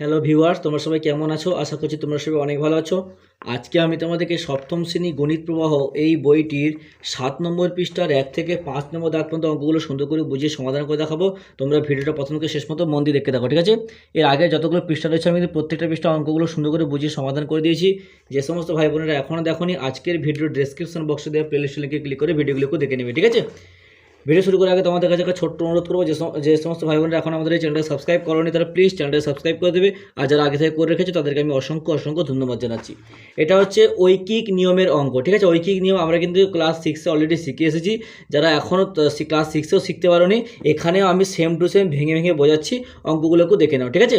Hello viewers তোমরা সবাই কেমন আছো? আশা করছি তোমরা সবাই অনেক ভালো আছো। আজকে আমি তোমাদেরকে সপ্তম শ্রেণি গণিত প্রবাহ এই বইটির সাত নম্বর পৃষ্ঠার এক থেকে পাঁচ নম্বর দাগ পর্যন্ত অঙ্কগুলো সুন্দর করে বুঝিয়ে সমাধান করে দেখাবো। তোমরা ভিডিওটা প্রথম থেকে শেষ মতো মন দিয়ে দেখতে থাকো, ঠিক আছে? এর আগে যতগুলো পৃষ্ঠা রয়েছে, আমি কিন্তু প্রত্যেকটা পৃষ্ঠা অঙ্কগুলো সুন্দর করে বুঝিয়ে সমাধান করে দিয়েছি। যে সমস্ত ভাই বোনেরা এখনও দেখোনি, আজকের ভিডিও ডেসক্রিপশন বক্সে দেওয়া প্লেলিস্ট লিঙ্কে ক্লিক করে ভিডিওগুলোকে দেখে নেবে, ঠিক আছে? ভিডিও শুরু করার আগে তোমাদের কাছে একটা ছোট্ট অনুরোধ করব, যে সমস্ত ভাই বোনেরা এখন আমাদের এই চ্যানেলটা সাবস্ক্রাইব করোনি, তারা প্লিজ চ্যানেলটা সাবস্ক্রাইব করে দেবে। আর যারা আগে থেকে করে রেখেছে, তাদেরকে আমি অসংখ্য অসংখ্য ধন্যবাদ জানাচ্ছি। এটা হচ্ছে ঐকিক নিয়মের অঙ্ক, ঠিক আছে? ঐকিক নিয়ম আমরা কিন্তু ক্লাস সিক্সে অলরেডি শিখে এসেছি। যারা এখনও ক্লাস সিক্সেও শিখতে পারোনি, এখানেও আমি সেম টু সেম ভেঙে ভেঙে বোঝাচ্ছি। অঙ্কগুলোকেও দেখে নাও, ঠিক আছে?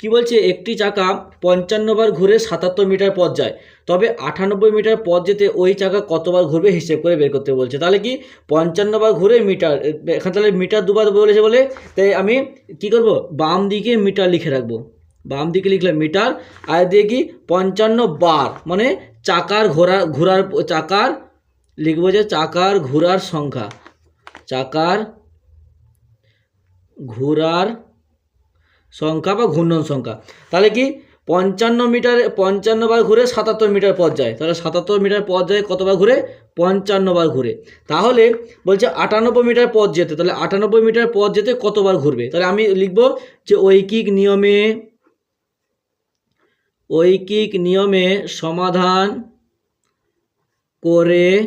কি বলছে? একটি চাকা পঞ্চান্ন বার ঘুরে সাতাত্তর মিটার পথ যায়, তবে আটানব্বই মিটার পথ যেতে ওই চাকা কতবার ঘুরবে হিসেব করে বের করতে বলছে। তাহলে কি পঞ্চান্ন বার ঘুরে মিটার, এখানে তাহলে মিটার দুবার বলেছে বলে, তাই আমি কি করব? বাম দিকে মিটার লিখে রাখব। বাম দিকে লিখলে মিটার, আর দিয়ে কি পঞ্চান্ন বার মানে চাকার ঘোরা, ঘোরার, চাকার, লিখব যে চাকার ঘোরার সংখ্যা, চাকার ঘোরার সংখ্যা বা ঘূর্ণন সংখ্যা। তাহলে কি? পঞ্চান্ন মিটার পঞ্চান্ন বার ঘুরে সাতাত্তর মিটার পথ যায়। তাহলে সাতাত্তর মিটার পথ যায় কতবার ঘুরে? পঞ্চান্ন বার ঘুরে। তাহলে বলছে আটানব্বই মিটার পথ যেতে, তাহলে আটানব্বই মিটার পথ যেতে কতবার ঘুরবে? তাহলে আমি লিখব যে ঐকিক নিয়মে ঐকিক নিয়মে সমাধান করে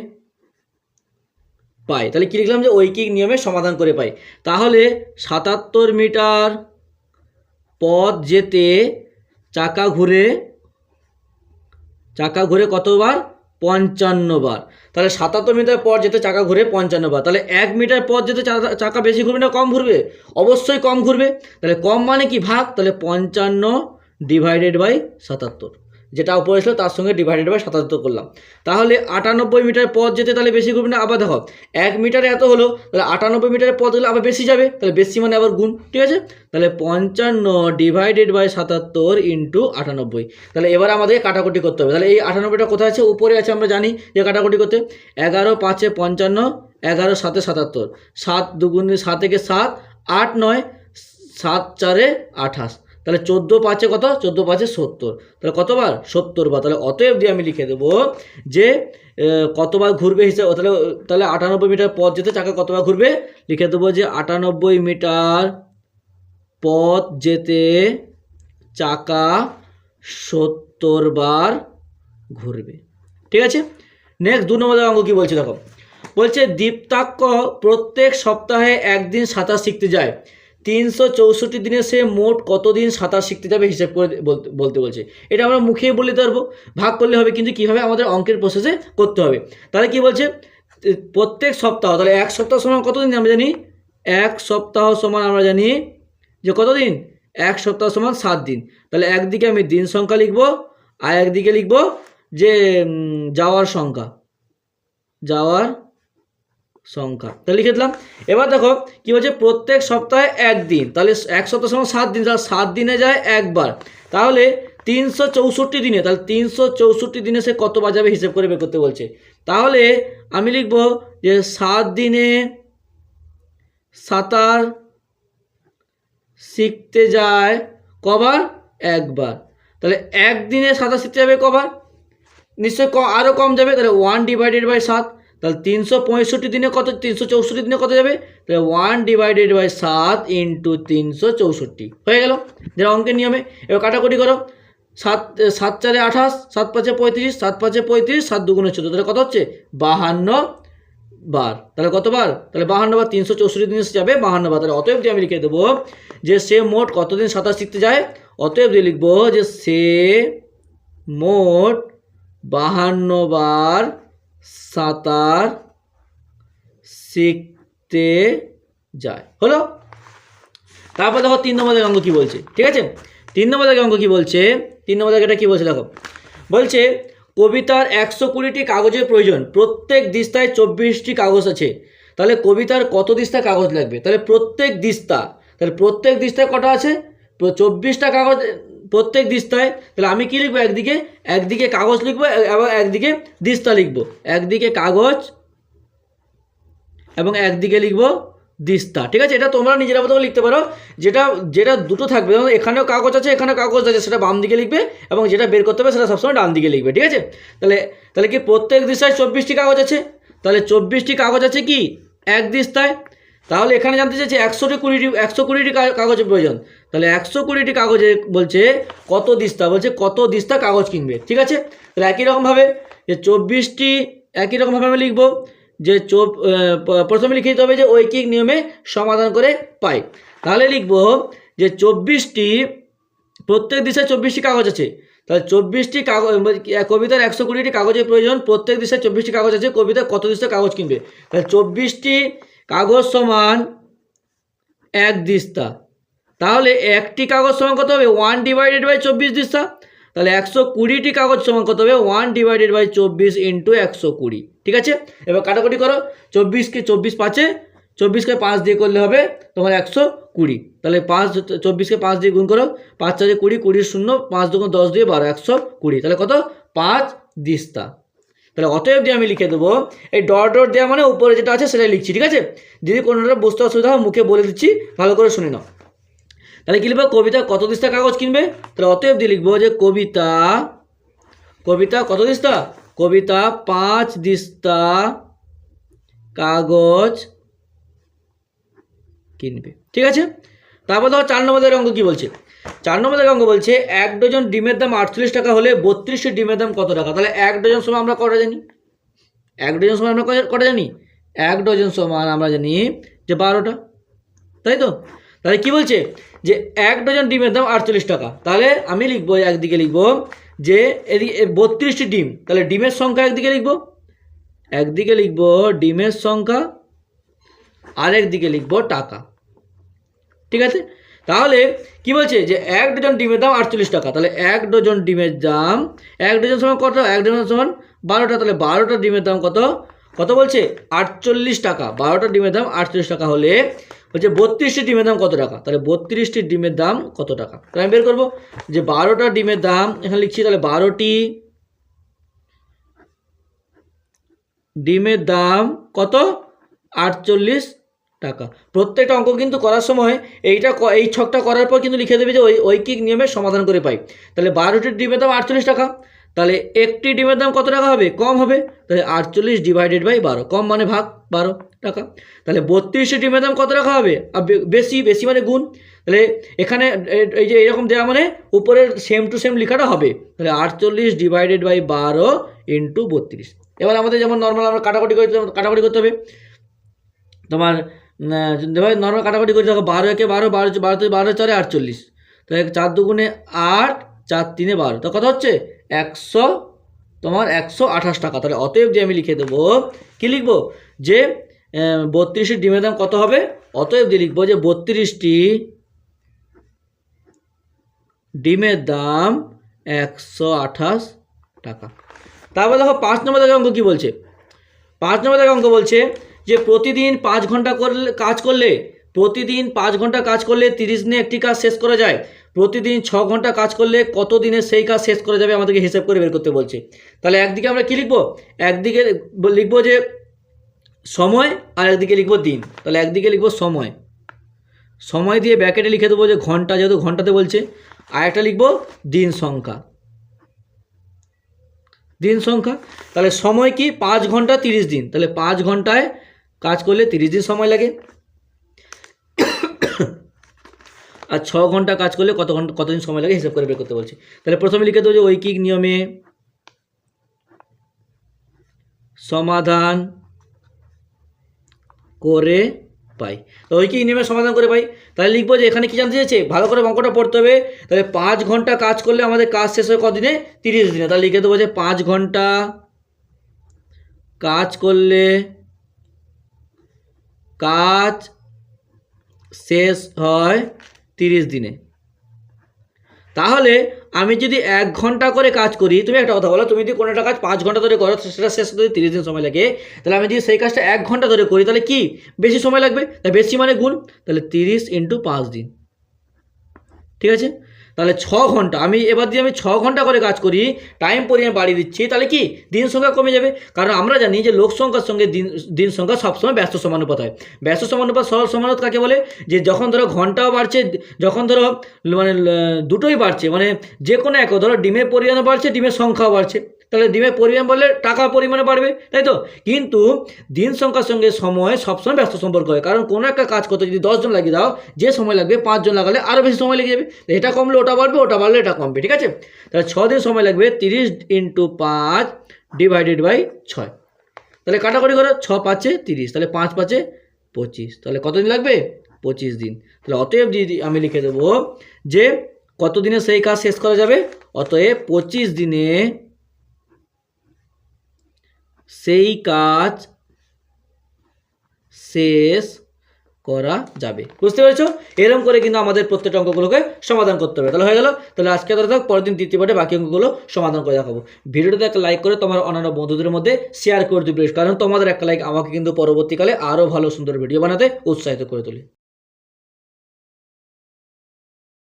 পাই। তাহলে কী লিখলাম যে ঐকিক নিয়মে সমাধান করে পাই। তাহলে সাতাত্তর মিটার পথ যেতে চাকা ঘুরে চাকা ঘুরে কতবার? পঞ্চান্ন বার। তাহলে সাতাত্তর মিটার পর যেতে চাকা ঘুরে পঞ্চান্ন বার। তাহলে এক মিটার পর যেতে চাকা বেশি ঘুরবে না কম ঘুরবে? অবশ্যই কম ঘুরবে। তাহলে কম মানে কি ভাগ? তাহলে পঞ্চান্ন ডিভাইডেড বাই সাতাত্তর। যেটা উপরে ছিল, তার সঙ্গে ডিভাইডেড বাই সাতাত্তর করলাম। তাহলে আটানব্বই মিটার পথ যেতে তাহলে বেশি ঘুরবে না, আবার দেখো, এক মিটারে এত হলো, তাহলে আটানব্বই মিটারের পথ গেলে আবার বেশি যাবে, তাহলে বেশি মানে আবার গুণ, ঠিক আছে? তাহলে পঞ্চান্ন ডিভাইডেড বাই সাতাত্তর ইন্টু আটানব্বই। তাহলে এবার আমাদের কাটাকুটি করতে হবে। তাহলে এই আটানব্বইটা কোথায় আছে? উপরে আছে, আমরা জানি যে কাটাকুটি করতে। এগারো পাঁচে পঞ্চান্ন, এগারো সাতে সাতাত্তর। সাত দুগুণে সাত থেকে সাত, আট নয়, সাত চারে আঠাশ। তাহলে চোদ্দ পাঁচে কত? চোদ্দ পাঁচে সত্তর। তাহলে কতবার? সত্তর বার। তাহলে অতএব দিয়ে আমি লিখে দেবো যে কতবার ঘুরবে হিসাবে, তাহলে তাহলে আটানব্বই মিটার পথ যেতে চাকা কতবার ঘুরবে? লিখে দেবো যে, আটানব্বই মিটার পথ যেতে চাকা সত্তর বার ঘুরবে। ঠিক আছে? নেক্সট দু নম্বর অঙ্ক কী বলছে দেখো? বলছে দীপ্তাক্ষ প্রত্যেক সপ্তাহে একদিন সাঁতার শিখতে যায়। তিনশো চৌষট্টি দিনে সে মোট কতদিন সাঁতার শিখতে যাবে হিসেব করে বলতে বলছে। এটা আমরা মুখে বলে পারব ভাগ করলে হবে, কিন্তু কীভাবে আমাদের অঙ্কের প্রসেসে করতে হবে। তাহলে কি বলছে? প্রত্যেক সপ্তাহ, তাহলে এক সপ্তাহ সমান কতদিন আমরা জানি? এক সপ্তাহ সমান আমরা জানি যে কতদিন? এক সপ্তাহ সমান সাত দিন। তাহলে একদিকে আমি দিন সংখ্যা লিখব, আর একদিকে লিখব যে যাওয়ার সংখ্যা। যাওয়ার সংখ্যা। তাহলে লিখে দিলাম। এবার দেখো, কি বলছে? প্রত্যেক সপ্তাহে একদিন। তাহলে এক সপ্তাহ সমান সাত দিন। তাহলে সাত দিনে যায় একবার। তাহলে তিনশো চৌষট্টি দিনে, তাহলে তিনশো চৌষট্টি দিনে সে কত যাবে হিসেব করে বের করতে বলছে। তাহলে আমি লিখব যে সাত দিনে সাঁতার শিখতে যায় কবার? একবার। তাহলে একদিনে সাঁতার শিখতে যাবে কবার? নিশ্চয়ই আরও কম যাবে? তাহলে ওয়ান ডিভাইডেড বাই সাত। তাহলে তিনশো পঁয়ষট্টি দিনে কত, তিনশো চৌষট্টি দিনে কত যাবে? তাহলে ওয়ান ডিভাইডেড বাই সাত ইন্টু তিনশো চৌষট্টি। হয়ে গেল। যেটা অঙ্কের নিয়মে, এবার কাটাকুটি করো। সাত সাত চারে আঠাশ, সাত পাঁচে পঁয়ত্রিশ, সাত পাঁচে পঁয়ত্রিশ, সাত দুগুণে চোদ্দ। তাহলে কত হচ্ছে? বাহান্ন বার। তাহলে কতবার তাহলে বাহান্ন বার তিনশো চৌষট্টি দিন যাবে বাহান্ন বার। তাহলে অতএব আমি লিখে দেবো যে সে মোট কতদিন সাঁতার শিখতে যায়? অতএব দিয়ে লিখব যে সে মোট বাহান্ন বার সাঁতার শিখতে যায়। হলো? তারপর দেখো তিন নম্বর অঙ্ক কী বলছে? ঠিক আছে? তিন নম্বর অঙ্ক কী বলছে? তিন নম্বর এটা কী বলছে দেখো? বলছে, কবিতার একশো কুড়িটি কাগজের প্রয়োজন, প্রত্যেক দিস্তায় চব্বিশটি কাগজ আছে। তাহলে কবিতার কত দিস্তা কাগজ লাগবে? তাহলে প্রত্যেক দিস্তা, তাহলে প্রত্যেক দিস্তায় কটা আছে? চব্বিশটা কাগজ প্রত্যেক দিস্তায়, তাহলে আমি কি লিখব একদিকে? একদিকে কাগজ লিখব এবং একদিকে দিস্তা লিখব। একদিকে কাগজ এবং একদিকে লিখব দিস্তা। ঠিক আছে? এটা তোমরা নিজেরা মতো লিখতে পারো। যেটা যেটা দুটো থাকবে, যেমন এখানেও কাগজ আছে এখানে কাগজ আছে, সেটা বাম দিকে লিখবে এবং যেটা বের করতে হবে, সেটা সবসময় ডান দিকে লিখবে। ঠিক আছে? তাহলে তাহলে কি প্রত্যেক দিশায় চব্বিশটি কাগজ আছে? তাহলে চব্বিশটি কাগজ আছে কি? এক দিস্তায়। তাহলে এখানে জানতে চাইছে একশোটি কুড়িটি, একশো কুড়িটি কাগজের প্রয়োজন। তাহলে একশো কুড়িটি কাগজে বলছে কত দিস্তা, বলছে কত দিস্তা কাগজ কিনবে, ঠিক আছে? তাহলে একই রকমভাবে যে চব্বিশটি, একই রকমভাবে আমি লিখব যে চব প্রথমে লিখে দিতে হবে যে ঐকিক নিয়মে সমাধান করে পাই। তাহলে লিখব যে চব্বিশটি, প্রত্যেক দিশায় চব্বিশটি কাগজ আছে। তাহলে চব্বিশটি কাগজ কবিতার একশো কুড়িটি কাগজের প্রয়োজন, প্রত্যেক দিশায় চব্বিশটি কাগজ আছে, কবিতা কত দিশা কাগজ কিনবে? তাহলে চব্বিশটি কাগজ সমান এক দিস্তা। তাহলে একটি কাগজ সমান কত হবে? ওয়ান ডিভাইডেড বাই চব্বিশ দিস্তা। তাহলে একশো কুড়িটি কাগজ সমান কত হবে? ওয়ান ডিভাইডেড বাই চব্বিশ ইন্টু একশো কুড়ি। ঠিক আছে? এবার কাটাকুটি করো। চব্বিশকে চব্বিশ পাঁচে, চব্বিশকে পাঁচ দিয়ে করলে হবে তোমার একশো কুড়ি। তাহলে পাঁচ, চব্বিশকে পাঁচ দিয়ে গুণ করো। পাঁচ চারে কুড়ি, কুড়ির শূন্য, পাঁচ দুগুণ দশ দিয়ে বারো, একশো কুড়ি। তাহলে কত? পাঁচ দিস্তা। তাহলে অতএব দিয়ে আমি লিখে দেবো, এই ডট ডট দেওয়া মানে উপরে যেটা আছে সেটাই লিখছি, ঠিক আছে? যদি কোনোটা বুঝতে অসুবিধা হয় মুখে বলে দিচ্ছি, ভালো করে শুনে নাও। তাহলে কি লিখব? কবিতা কত দিস্তা কাগজ কিনবে? তাহলে অতএব দিয়ে লিখব যে কবিতা কবিতা কত দিস্তা? কবিতা পাঁচ দিস্তা কাগজ কিনবে, ঠিক আছে? তারপর দেখো চার নম্বরের অঙ্ক কি বলছে? চার নম্বরের অঙ্ক বলছে, এক ডজন ডিমের দাম আটচল্লিশ টাকা হলে বত্রিশটি ডিমের দাম কত টাকা? তাহলে এক ডজন সময় আমরা কটা জানি? এক ডজন সময় আমরা কটা- জানি? এক ডজন সমান আমরা জানি যে বারোটা। তাই তো? তাহলে কি বলছে? যে এক ডজন ডিমের দাম আটচল্লিশ টাকা। তাহলে আমি লিখব, একদিকে লিখব যে এদিকে বত্রিশটি ডিম। তাহলে ডিমের সংখ্যা একদিকে লিখব একদিকে লিখব ডিমের সংখ্যা আরেক দিকে লিখব টাকা। ঠিক আছে? তাহলে কি বলছে যে এক ডজন ডিমের দাম আটচল্লিশ টাকা, তাহলে এক ডজন ডিমের দাম, এক ডজন সমান কত? এক ডজন সমান বারোটা, তাহলে বারোটা ডিমের দাম কত? কত বলছে? আটচল্লিশ টাকা, বারোটা ডিমের দাম আটচল্লিশ টাকা হলে বলছে বত্রিশটি ডিমের দাম কত টাকা? তাহলে বত্রিশটি ডিমের দাম কত টাকা? তাহলে আমি বের করব যে বারোটা ডিমের দাম, এখানে লিখছি তাহলে বারোটি ডিমের দাম কত? আটচল্লিশ টাকা। প্রত্যেকটা অঙ্ক কিন্তু করার সময় এইটা এই ছকটা করার পর কিন্তু লিখে দেবে যে ওই ঐকিক নিয়মে সমাধান করে পাই। তাহলে বারোটি ডিমের দাম আটচল্লিশ টাকা। তাহলে একটি ডিমের দাম কত টাকা হবে? কম হবে। তাহলে আটচল্লিশ ডিভাইডেড বাই বারো। কম মানে ভাগ বারো টাকা। তাহলে বত্রিশটি ডিমের দাম কত টাকা হবে? আর বেশি বেশি মানে গুণ। তাহলে এখানে এই যে এরকম দেওয়া মানে উপরের সেম টু সেম লেখাটা হবে। তাহলে আটচল্লিশ ডিভাইডেড বাই বারো ইন্টু বত্রিশ। এবার আমাদের যেমন নর্মাল আমরা কাটাকুটি করতে কাটাকুটি করতে হবে। তোমার ভাই নর্মাল কাটাকুটি করে দেখো, বারো একে বারো বারো বারো বারো চারে আটচল্লিশ। তাহলে চার দুগুণে আট, চার তিনে বারো। তো কত হচ্ছে? একশো, তোমার একশো আঠাশ টাকা। তাহলে অতএব যে আমি লিখে দেবো, কী লিখব? যে বত্রিশটি ডিমের দাম কত হবে? অতএব দিয়ে লিখব যে বত্রিশটি ডিমের দাম একশো আঠাশ টাকা। তারপর দেখো পাঁচ নম্বর দেখে অঙ্ক কী বলছে? পাঁচ নম্বর দেখে অঙ্ক বলছে যে প্রতিদিন পাঁচ ঘণ্টা করলে, কাজ করলে, প্রতিদিন পাঁচ ঘণ্টা কাজ করলে তিরিশ দিনে একটি কাজ শেষ করা যায়। প্রতিদিন ছ ঘণ্টা কাজ করলে কত দিনে সেই কাজ শেষ করা যাবে আমাদেরকে হিসেব করে বের করতে বলছে। তাহলে একদিকে আমরা কী লিখব? একদিকে লিখব যে সময় আর একদিকে লিখব দিন। তাহলে একদিকে লিখব সময়। সময় দিয়ে ব্যাকেটে লিখে দেবো যে ঘণ্টা যেহেতু ঘন্টাতে বলছে আর একটা লিখব দিন সংখ্যা। দিন সংখ্যা। তাহলে সময় কি? পাঁচ ঘণ্টা তিরিশ দিন। তাহলে পাঁচ ঘন্টায় কাজ করলে তিরিশ দিন সময় লাগে। আর ছ ঘণ্টা কাজ করলে কত ঘণ্টা, কতদিন সময় লাগে হিসাব করে বের করতে বলছে। তাহলে প্রথমে লিখে দেবো যে ঐকিক নিয়মে সমাধান করে পাই। তো ঐকিক নিয়মে সমাধান করে পাই। তাহলে লিখব যে এখানে কি জানতে চাইছে ভালো করে অঙ্কটা পড়তে হবে। তাহলে পাঁচ ঘণ্টা কাজ করলে আমাদের কাজ শেষ হয় কদিনে? তিরিশ দিনে। তাহলে লিখে দেবো যে পাঁচ ঘণ্টা কাজ করলে কাজ শেষ হয় তিরিশ দিনে। তাহলে আমি যদি এক ঘণ্টা করে কাজ করি, তুমি একটা কথা বলো, তুমি যদি কোনো একটা কাজ পাঁচ ঘণ্টা ধরে করো, সেটা শেষ হতে তিরিশ দিন সময় লাগে, তাহলে আমি যদি সেই কাজটা এক ঘণ্টা ধরে করি, তাহলে কি? বেশি সময় লাগবে? তাই বেশি মানে গুণ? তাহলে তিরিশ ইন্টু পাঁচ দিন। ঠিক আছে? তাহলে ছ ঘণ্টা। আমি এবার যদি আমি ছ ঘণ্টা করে কাজ করি টাইম পরিমাণ বাড়িয়ে দিচ্ছি, তাহলে কি দিন সংখ্যা কমে যাবে? কারণ আমরা জানি যে লোক সংখ্যার সঙ্গে দিন দিন সংখ্যা সবসময় ব্যস্ত সমানুপাত হয়। ব্যস্ত সমানুপাত সরল সমানুপাত কাকে বলে? যে যখন ধরো ঘন্টাও বাড়ছে, যখন ধরো মানে দুটোই বাড়ছে মানে যে কোনো এক, ধরো ডিমের পরিমাণও বাড়ছে, ডিমের সংখ্যাও বাড়ছে। তাহলে ডিমের পরিমাণ বাড়লে টাকার পরিমাণে বাড়বে, তাই তো? কিন্তু দিন সংখ্যার সঙ্গে সময় সবসময় ব্যস্ত সম্পর্ক হয়। কারণ কোনো একটা কাজ করতে যদি দশজন লাগিয়ে দাও, যে সময় লাগবে পাঁচজন লাগালে আরও বেশি সময় লেগে যাবে। এটা কমলে ওটা বাড়বে, ওটা বাড়লে এটা কমবে, ঠিক আছে? তাহলে ছ দিন সময় লাগবে তিরিশ ইন্টু পাঁচ ডিভাইডেড বাই ছয়। তাহলে কাটাকুটি করো, ছ পাঁচে তিরিশ, তাহলে পাঁচ পাঁচে পঁচিশ। তাহলে কতদিন লাগবে? পঁচিশ দিন। তাহলে অতএব যদি আমি লিখে দেবো যে কত দিনে সেই কাজ শেষ করা যাবে? অতএব পঁচিশ দিনে সেই কাজ শেষ করা যাবে। বুঝতে পেরেছ? এরকম করে কিন্তু আমাদের প্রত্যেকটা অঙ্কগুলোকে সমাধান করতে হবে। তাহলে হয়ে গেল। তাহলে আজকে ধরে থাক, পরের দিন দ্বিতীয় পাঠে বাকি অঙ্কগুলো সমাধান করে দেখাবো। ভিডিওটাতে একটা লাইক করে তোমার অন্যান্য বন্ধুদের মধ্যে শেয়ার করে দিবে কারণ তোমাদের একটা লাইক আমাকে কিন্তু পরবর্তীকালে আরও ভালো সুন্দর ভিডিও বানাতে উৎসাহিত করে তোলে।